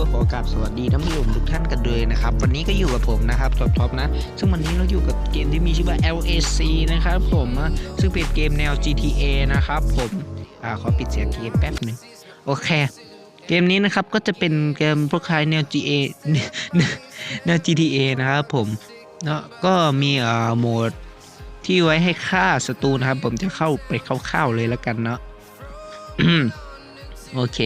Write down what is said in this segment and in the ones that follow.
ก็ขอกราบสวัสดีท่านผู้ชมทุกท่านกันเลยนะครับ วันนี้ก็อยู่กับผมนะครับท็อปท็อปนะ ซึ่งวันนี้เราอยู่กับเกมที่มีชื่อว่า LAC นะครับผมซึ่งเป็นเกมแนว GTA นะครับผมอ่าขอปิดเสียงเกมแป๊บหนึ่งโอเค เกมนี้นะครับก็จะเป็นเกมพวกคล้ายแนว GTA แนว GTA นะครับผมเนาะก็มีอ่าโหมดที่ไว้ให้ฆ่าศัตรูนะครับ ผมจะเข้าไปคร่าวๆเลยแล้วกันเนาะโอเค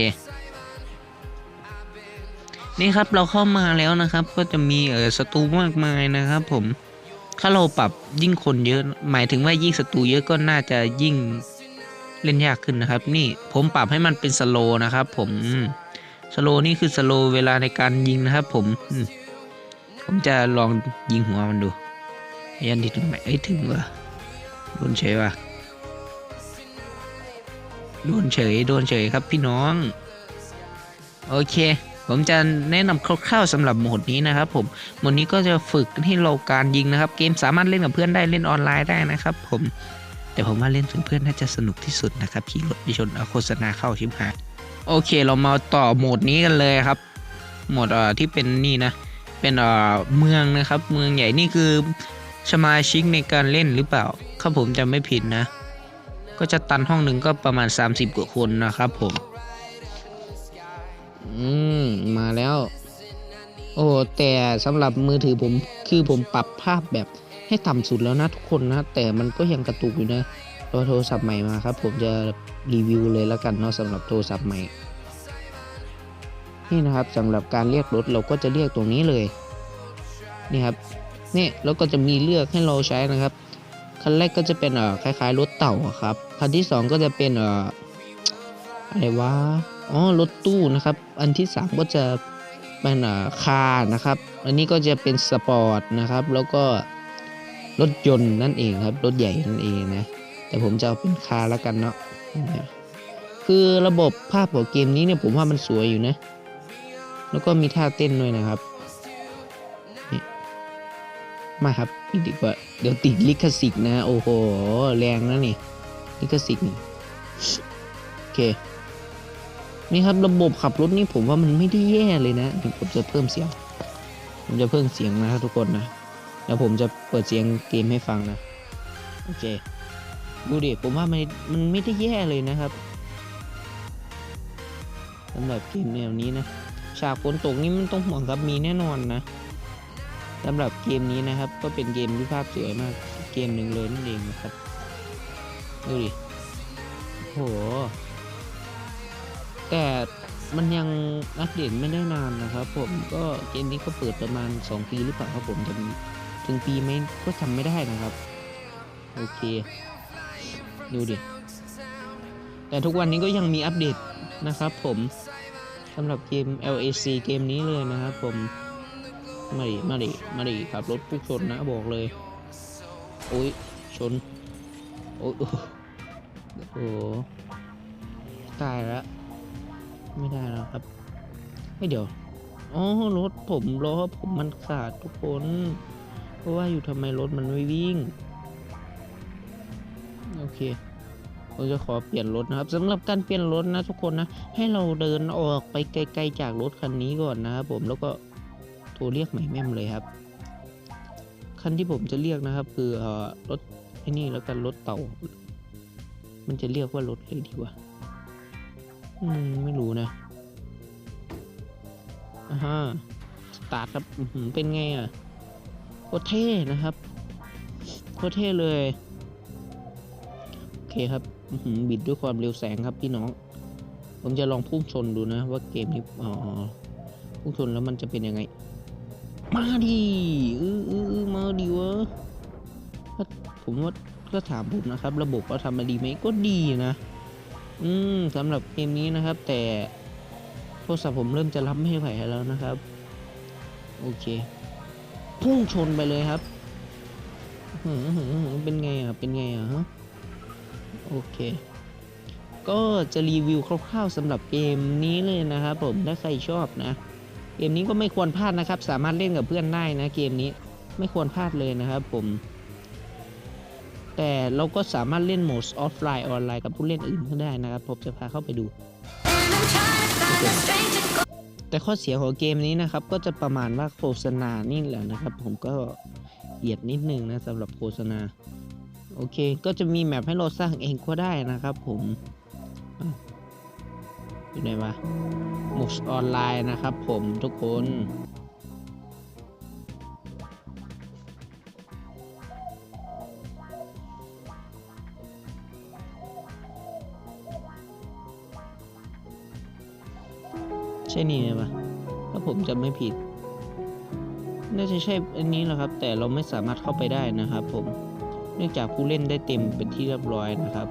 นี่ครับเราเข้ามาแล้วนะครับ ก็จะมีเออศัตรูมากมายนะครับ ผมถ้าเราปรับยิ่งคนเยอะ หมายถึงว่ายิ่งศัตรูเยอะก็น่าจะยิ่งเล่นยากขึ้นนะครับ นี่ผมปรับให้มันเป็นสโลนะครับ ผมสโลนี่คือสโลเวลาในการยิงนะครับ ผมผมจะลองยิงหัวมันดูยันดีถึงไหมเอ้ถึงวะโดนเฉยวะโดนเฉยโดนเฉยครับพี่น้อง โอเค ผมจะแนะนำคร่าวๆสำหรับโหมดนี้นะครับผมโหมดนี้ก็จะฝึกให้เราการยิงนะครับ เกมสามารถเล่นกับเพื่อนได้เล่นออนไลน์ได้นะครับผมแต่ผมว่าเล่นกับเพื่อนน่าจะสนุกที่สุดนะครับขี่รถไปชนเอาโฆษณาเข้าชิมหายโอเคเรามาต่อโหมดนี้กันเลยครับโหมดเอ่อที่เป็นนี่นะเป็นเอ่อเมืองนะครับ เมืองใหญ่นี่คือสมาชิกในการเล่นหรือเปล่าถ้าผมจำไม่ผิดนะ ก็จะตันห้องหนึ่งก็ประมาณ 30 กว่าคนนะครับผม อืม มาแล้ว โอ้แต่สำหรับมือถือผมคือผมปรับภาพแบบให้ต่ำสุดแล้วนะทุกคนนะ แต่มันก็ยังกระตุกอยู่นะรอโทรศัพท์ใหม่มาครับ ผมจะรีวิวเลยแล้วกันเนาะสำหรับโทรศัพท์ใหม่ นี่นะครับสำหรับการเรียกรถเราก็จะเรียกตรงนี้เลย นี่ครับนี่แล้วก็จะมีเลือกให้เราใช้นะครับ คันแรกก็จะเป็นเอ่อคล้ายๆรถเต่าครับ คันที่สองก็จะเป็นเอ่ออะไรวะ อ๋อรถตู้นะครับ อันที่สามก็จะเป็นคาร์นะครับ อันนี้ก็จะเป็นสปอร์ตนะครับ แล้วก็รถยนต์นั่นเองครับ รถใหญ่นั่นเองนะ แต่ผมจะเอาเป็นคาร์แล้วกันเนาะนะคือระบบภาพของเกมนี้เนี่ยผมว่ามันสวยอยู่นะ แล้วก็มีท่าเต้นด้วยนะครับมาครับปิดดีกว่า เดี๋ยวติดลิขสิทธิ์นะ โอ้โห แรงนะนี่ ลิขสิทธิ์นี่ โอเค นี่ครับระบบขับรถนี่ผมว่ามันไม่ได้แย่เลยนะผมจะเพิ่มเสียง ผมจะเพิ่มเสียงนะครับทุกคนนะแล้วผมจะเปิดเสียงเกมให้ฟังนะโอเคดูดิผมว่ามันมันไม่ได้แย่เลยนะครับสำหรับเกมแนวนี้นะฉากฝนตกนี่มันต้องห่วงครับมีแน่นอนนะสำหรับเกมนี้นะครับ ก็เป็นเกมที่ภาพสวยมากเกมหนึ่งเลยนั่นเองนะครับดูดิโห แต่มันยังอัปเดตไม่ได้นานนะครับผมก็เกมนี้ก็เปิดประมาณ 2 ปีหรือเปล่าครับผมจะถึงปีไหมก็จำไม่ได้นะครับ โอเค ดูดิ แต่ทุกวันนี้ก็ยังมีอัปเดตนะครับผมสำหรับเกม LAC เกมนี้เลยนะครับผม มาดิมาดิมาดิขับรถพุ่งชนนะบอกเลย โอ้ย ชน โอ้ยโอ้โหตายแล้ว ไม่ได้แล้วครับไม่เดี๋ยวอ๋อรถผมล้อผมมันขาดทุกคน เพราะว่าอยู่ทำไมรถมันไม่วิ่ง โอเคผมจะขอเปลี่ยนรถนะครับสำหรับการเปลี่ยนรถนะทุกคนนะ ให้เราเดินออกไปไกลๆจากรถคันนี้ก่อนนะครับผมแล้วก็โทรเรียกใหม่แม่มเลยครับ คันที่ผมจะเรียกนะครับ คือเอ่อรถไอ้นี่แล้วกันรถเต่า มันจะเรียกว่ารถเลยดีกว่า อืม ไม่รู้นะอ่าฮะสตาร์ทครับเป็นไงอะโคตรเท่นะครับโคตรเท่เลย โอเคครับบิดด้วยความเร็วแสงครับพี่น้อง ผมจะลองพุ่งชนดูนะ ว่าเกมนี้อ๋อพุ่งชนแล้วมันจะเป็นยังไง มาดิเออเออมาดิวะผมว่าก็ถามผมนะครับ ระบบเขาทำมาดีไหมก็ดีนะ อืมสำหรับเกมนี้นะครับ แต่โทรศัพท์ผมเริ่มจะรับไม่ไหวแล้วนะครับ โอเค พุ่งชนไปเลยครับหือหือเป็นไงอะ เป็นไงอะฮะ โอเค ก็จะรีวิวคร่าวๆสำหรับเกมนี้เลยนะครับผม ถ้าใครชอบนะ เกมนี้ก็ไม่ควรพลาดนะครับ สามารถเล่นกับเพื่อนได้นะ เกมนี้ ไม่ควรพลาดเลยนะครับผม แต่เราก็สามารถเล่นโหมดออฟไลน์ออนไลน์กับผู้เล่นอื่นก็ได้นะครับ ผมจะพาเข้าไปดู แต่ข้อเสียของเกมนี้นะครับ ก็จะประมาณว่าโฆษณานี่แหละนะครับ ผมก็เหยียดนิดนึงนะสำหรับโฆษณา โอเค ก็จะมีแมปให้เราสร้างเองก็ได้นะครับผมอ้าวอยู่ไหนวะมุกออนไลน์นะครับผมทุกคน ใช่นี่ไหมวะถ้าผมจำไม่ผิด น่าจะใช่อันนี้แหละครับ แต่เราไม่สามารถเข้าไปได้นะครับผม เนื่องจากผู้เล่นได้เต็มเป็นที่เรียบร้อยนะครับ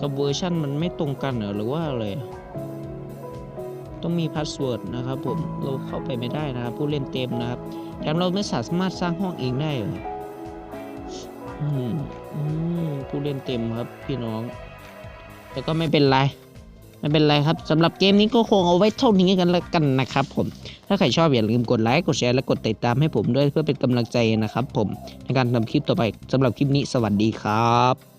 กับเวอร์ชันมันไม่ตรงกันเหรอหรือว่าอะไร ต้องมีพาสเวิร์ดนะครับผม เราเข้าไปไม่ได้นะครับ ผู้เล่นเต็มนะครับ แถมเราไม่สามารถสร้างห้องเองได้เหรอผู้เล่นเต็มครับพี่น้อง แต่ก็ไม่เป็นไร ไม่เป็นไรครับสำหรับเกมนี้ก็คงเอาไว้เท่านี้กันแล้วกันนะครับผมถ้าใครชอบอย่าลืมกดไลค์กดแชร์และกดติดตามให้ผมด้วยเพื่อเป็นกำลังใจนะครับผมในการทำคลิปต่อไปสำหรับคลิปนี้สวัสดีครับ